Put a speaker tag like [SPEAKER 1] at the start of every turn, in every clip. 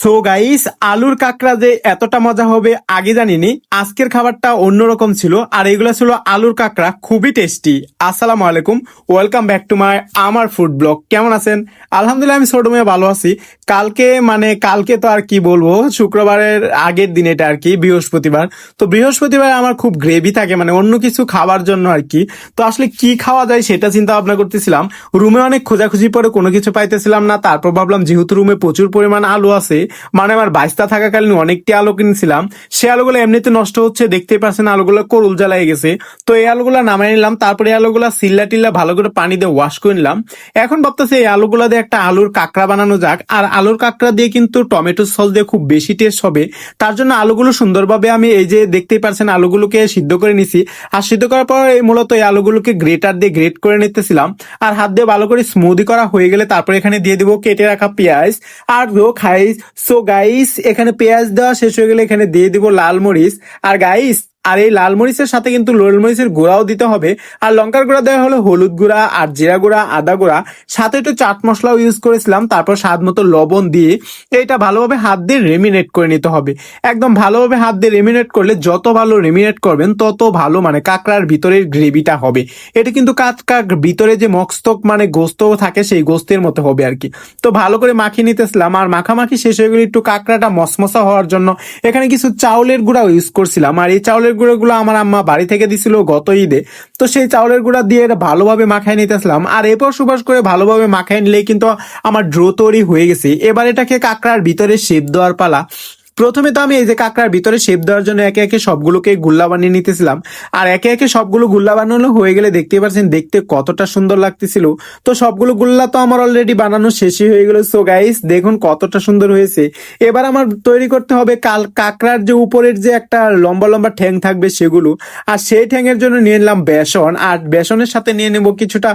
[SPEAKER 1] So guys আলুর কাঁকড়া যে এতটা মজা হবে, আগে জানিনি। আজকের খাবারটা অন্যরকম ছিল, আর এগুলো ছিল আলুর কাঁকড়া, খুবই টেস্টি আসসালামু আলাইকুম ওয়েলকাম ব্যাক টু মাই আমার ফুড ব্লগ কেমন আছেন? আলহামদুলিল্লাহ, আমি ছোট মেয়ে, ভালো আছি। কালকে মানে কালকে তো আর কি বলব, শুক্রবারের আগের দিন এটা আর কি, বৃহস্পতিবার। তো বৃহস্পতিবার আমার খুব গ্রেভি থাকে মানে অন্য কিছু খাওয়ার জন্য আর কি। তো আসলে কি খাওয়া যায় সেটা চিন্তা ভাবনা করতেছিলাম। রুমে অনেক খোঁজাখুঁজি পরে কোনো কিছু পাইতেছিলাম না, তারপর ভাবলাম যেহেতু রুমে প্রচুর পরিমাণ আলু আছে মানে আমার বাইস্তা থাকাকালীন অনেকটি আলু কিনেছিলাম। সে আলুগুলো এমনিতে নষ্ট হচ্ছে, দেখতেই পাচ্ছেন আলুগুলো করুল জ্বালাই গেছে। তো এই আলুগুলো নামাই নিলাম, তারপরে আলুগুলো সিল্লা টিল্লা ভালো করে পানি দিয়ে ওয়াশ করে নিলাম। এখন ভাবতেছি এই আলুগুলো দিয়ে একটা আলুর কাঁকড়া বানানো যাক। আর আলুর কাঁকড়া দিয়ে কিন্তু টমেটো সস দিয়ে খুব বেশি টেস্ট হবে। তার জন্য আলুগুলো সুন্দরভাবে আমি এই যে দেখতেই পাচ্ছেন আলুগুলোকে সিদ্ধ করে নিছি। আর সিদ্ধ করার পর এই মূলত এই আলুগুলোকে গ্রেটার দিয়ে গ্রেট করে নিতেছিলাম। আর হাত দিয়ে ভালো করে স্মুদি করা হয়ে গেলে তারপরে এখানে দিয়ে দিব কেটে রাখা পেঁয়াজ। আর রো খাইস সো গাইস এখানে পেঁয়াজ দেওয়া শেষ হয়ে গেলে এখানে দিয়ে দিব লাল মরিচ। আর গাইস আর এই লাল মরিচের সাথে কিন্তু লাল মরিচের গুঁড়াও দিতে হবে। আর লঙ্কার গুঁড়া দেওয়া হলো হলুদ গুঁড়া আর জিরা গুঁড়া, আদা গুঁড়া। সাথে একটু চাট মশলাও ইউজ করেছিলাম, তারপর স্বাদ মতো লবণ দিয়ে এটা ভালোভাবে হাত দিয়ে রেমিনেট করে নিতে হবে। একদম ভালোভাবে হাত দিয়ে রেমিনেট করলে যত ভালো রেমিনেট করবেন, তত ভালো মানে কাঁকড়ার ভিতরের গ্রেভিটা হবে। এটা কিন্তু কাঁকড়ার ভিতরে যে মস্তক মানে গোস্ত থাকে, সেই গোস্তের মতো হবে আর কি। তো ভালো করে মাখিয়ে নিতেছিলাম, আর মাখামাখি শেষ হয়ে গেলে একটু কাঁকড়াটা মসমসা হওয়ার জন্য এখানে কিছু চাউলের গুঁড়াও ইউজ করছিলাম। আর এই চাউলের গুঁড়োগুলো আমার আম্মা বাড়ি থেকে দিছিল গত ঈদে। তো সেই চাউলের গুঁড়া দিয়ে এটা ভালোভাবে মাখাই নিতেছিলাম। আর এরপর সুবাস করে ভালোভাবে মাখাই নিলেই কিন্তু আমার ড্রো তৈরি হয়ে গেছে। এবার এটাকে কাঁকড়ার ভিতরে শেপ দেওয়ার পালা। প্রথমে তো আমি এই যে কাঁকড়ার ভিতরে শেপ দেওয়ার জন্য একে একে সবগুলোকে গুল্লা বানিয়ে নিতেছিলাম। আর একে একে সবগুলো গুল্লা বানানো হয়ে গেলে দেখতেই পাচ্ছেন দেখতে কতটা সুন্দর লাগতেছিল। তো সবগুলো গুল্লা তো আমার অলরেডি বানানো শেষই হয়ে গেল। সো গাইস দেখুন কতটা সুন্দর হয়েছে। এবার আমার তৈরি করতে হবে কাল কাঁকড়ার যে উপরের যে একটা লম্বা লম্বা ঠ্যাং থাকবে সেগুলো। আর সেই ঠ্যাংয়ের জন্য নিয়ে নিলাম বেসন। আর বেসনের সাথে নিয়ে নেব কিছুটা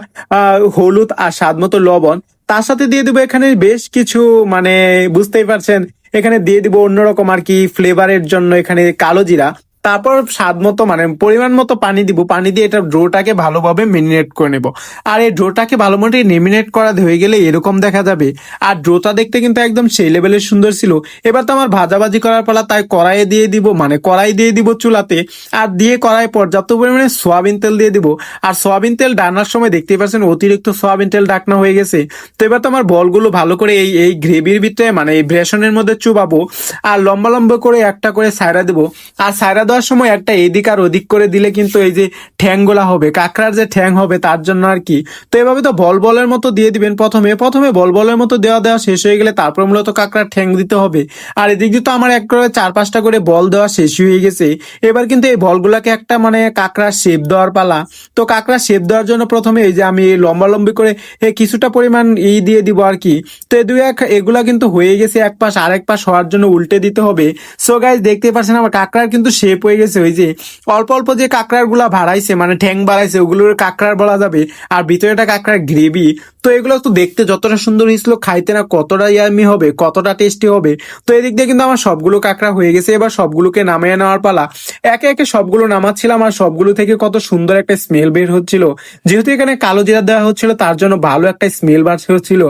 [SPEAKER 1] হলুদ আর স্বাদ মতো লবণ। তার সাথে দিয়ে দেবো এখানে বেশ কিছু মানে বুঝতেই পারছেন এখানে দিয়ে দিব অন্যরকম আর কি ফ্লেভারের জন্য এখানে কালো জিরা। তারপর স্বাদ মতো মানে পরিমাণ মতো পানি দিব। পানি দিয়ে এটা ড্রোটাকে ভালোভাবে মেরিনেট করে নেব। আর এই ড্রোটাকে ভালো মতো নেমিনেট করা হয়ে গেলে এরকম দেখা যাবে। আর ড্রোটা দেখতে কিন্তু একদম সেই লেভেলের সুন্দর ছিল। এবার তো আমার ভাজাভাজি করার পালা তাই কড়াইয়ে দিয়ে দিব মানে কড়াই দিয়ে দিব চুলাতে। আর দিয়ে কড়াই পর্যাপ্ত পরিমাণে সোয়াবিন তেল দিয়ে দিব। আর সোয়াবিন তেল ডানার সময় দেখতে পাচ্ছেন অতিরিক্ত সোয়াবিন তেল ডাকনা হয়ে গেছে। তো এবার তো আমার বলগুলো ভালো করে এই এই গ্রেভির ভিতরে মানে এই ব্রেশনের মধ্যে চুবাবো। আর লম্বা লম্বা করে একটা করে সাইরা দেবো। আর সাইরা দেওয়ার সময় একটা এদিক আর ওদিক করে দিলে কিন্তু এই যে ঠ্যাংগুলা হবে, কাঁকড়ার যে ঠ্যাং হবে তার জন্য আর কি। তো এভাবে তো বল বলের মতো দিয়ে দিবেন প্রথমে। প্রথমে বল বলের মতো দেওয়া দেওয়া শেষ হয়ে গেলে তারপর মূলত কাঁকড়ার ঠ্যাং দিতে হবে। আর এদিক দিয়ে তো আমার এক করে চার পাঁচটা করে বল দেওয়া শেষ হয়ে গেছে। এবার কিন্তু এই বলগুলাকে একটা মানে কাঁকড়ার শেপ দেওয়ার পালা। তো কাঁকড়া শেপ দেওয়ার জন্য প্রথমে এই যে আমি লম্বা লম্বি করে কিছুটা পরিমাণ ই দিয়ে দিব আর কি। তো এই দুই এক এগুলা কিন্তু হয়ে গেছে, এক পাশ আরেক পাশ হওয়ার জন্য উল্টে দিতে হবে। সো গাইজ দেখতে পাচ্ছেন আমার কাঁকড়ার কিন্তু শেপ হয়ে গেছে, ওই যে অল্প অল্প যে কাঁকড়ারগুলা বাড়াইছে মানে ঠ্যাং বাড়াইছে, ওগুলোর কাঁকড়ার বলা যাবে, আর ভিতরেটা কাঁকড়ার গ্রেভি, তো এগুলো তো দেখতে যতটা সুন্দর হয়েছিল, খাইতে না কতটা ইয়ামি হবে, কতটা টেস্টি হবে, তো এদিক দিয়ে কিন্তু আমার সবগুলো কাঁকড়া হয়ে গেছে, এবার সবগুলোকে নামিয়ে নেওয়ার পালা। একে একে সবগুলো নামাচ্ছিলাম, আর সবগুলো থেকে কত সুন্দর একটা স্মেল বের হচ্ছিল। যেহেতু এখানে কালো জিরা দেওয়া হচ্ছিল, তার জন্য ভালো একটা স্মেল বার হচ্ছিল।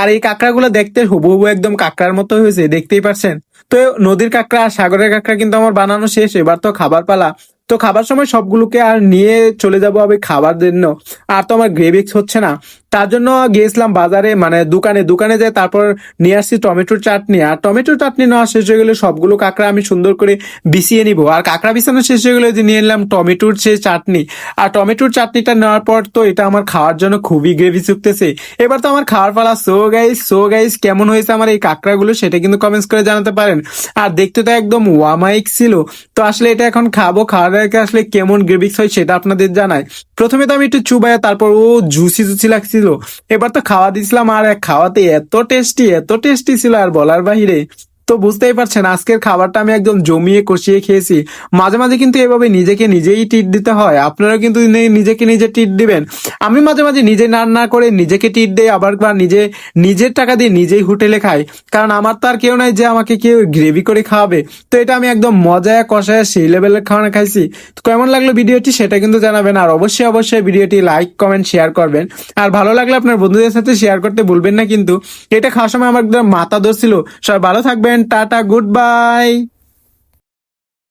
[SPEAKER 1] আর এই কাঁকড়াগুলো দেখতে হুবহু একদম কাঁকড়ার মতো হয়েছে, দেখতেই পারছেন? তো নদীর কাঁকড়া আর সাগরের কাঁকড়া কিন্তু আমার বানানো শেষ, এবার তো খাবার পালা। তো খাবার সময় সবগুলোকে আর নিয়ে চলে যাব আমি খাবার জন্য। আর তো আমার গ্রেভিক্স হচ্ছে না। তার জন্য গিয়েছিলাম বাজারে মানে দোকানে দোকানে যাই তারপর নিয়ে আসছি টমেটোর চাটনি। আর টমেটোর চাটনি নেওয়া শেষ হয়ে গেলে সবগুলো কাঁকড়া আমি সুন্দর করে বিছিয়ে নিব। আর কাঁকড়া বিছানো শেষ হয়ে গেলে যে নিয়ে নিলাম টমেটোর সে চাটনি। আর টমেটোর চাটনিটা নেওয়ার পর তো এটা আমার খাওয়ার জন্য খুবই গ্রেভি চুকতেছে। এবার তো আমার খাওয়ার পালা সো গাইস সো গাইস কেমন হয়েছে আমার এই কাঁকড়াগুলো? সেটা কিন্তু কমেন্টস করে জানাতে পারেন। আর দেখতে তো একদম ওয়ামাইক ছিল। তো আসলে এটা এখন খাব, খাওয়ার আগে আসলে কেমন গ্রেভিক্স হয় সেটা আপনাদের জানাই। প্রথমে তো আমি একটু চুবাইয়া তারপর ও জুসি জুসি লাগছিল। এবার তো খাওয়া দিছিলাম আর এক খাওয়াতে এত টেস্টি এত টেস্টি ছিল আর বলার বাহিরে। তো বুঝতেই পারছেন, আজকের খাবারটা আমি একদম জমিয়ে কষিয়ে খেয়েছি। মাঝে মাঝে কিন্তু এভাবে নিজেকে নিজেই টিট দিতে হয়। আপনারা কিন্তু নিজেকে নিজে টিট দিবেন। আমি মাঝে মাঝে নিজে রান্না করে নিজেকে টিট দেই, আবার বা নিজে, নিজের টাকা দিয়ে নিজেই হোটেলে খাই। কারণ আমার তো আর কেউ নাই যে আমাকে কেউ গ্রেভি করে খাওয়াবে। তো এটা আমি একদম মজায় কষায় সেই লেভেলের খাওয়ানো খাইছি। তো কেমন লাগল ভিডিওটি সেটা কিন্তু জানাবেন। আর অবশ্যই অবশ্যই ভিডিওটি লাইক কমেন্ট শেয়ার করবেন। আর ভালো লাগলে আপনার বন্ধুদের সাথে শেয়ার করতে ভুলবেন না কিন্তু। এটা খাওয়ার সময় আমার একদম মাথা ধরছিল। সবাই ভালো থাকবেন। Tata good bye